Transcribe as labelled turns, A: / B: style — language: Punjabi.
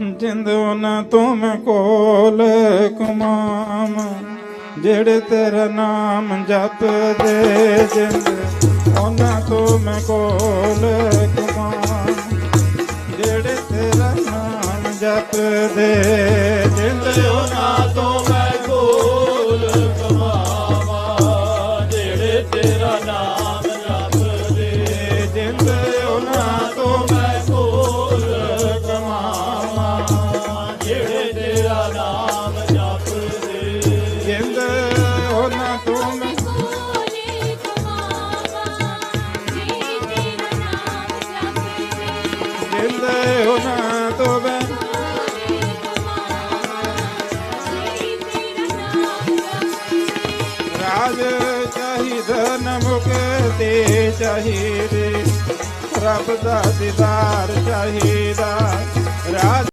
A: ਜਿੰਦ ਉਹਨਾਂ ਤੋਂ ਮੈਂ ਕੋਲ ਕਮਾਮ ਜਿਹੜੇ ਤੇਰਾ ਨਾਮ ਜਪਦੇ ਜਿੰਦ, ਉਹਨਾਂ ਤੋਂ ਮੈਂ ਕੋਲ ਕਮਾਮ ਜਿਹੜੇ ਤੇਰਾ ਨਾਮ ਜਪਦੇ ਜਿੰਦ, ਉਹਨਾਂ
B: ਤੋਂ ਮੈਂ ਕੋਲ ਕਮਾਵਾ ਜਿਹੜੇ ਤੇਰਾ ਨਾਮ
A: ਉਹਨਾਂ ਤੋਂ ਰਾਜ ਚਾਹੀਦਾ ਨ ਮੁਕਤੀ ਚਾਹੀਦੀ ਰੱਬ ਦਾ ਦੀਦਾਰ ਚਾਹੀਦਾ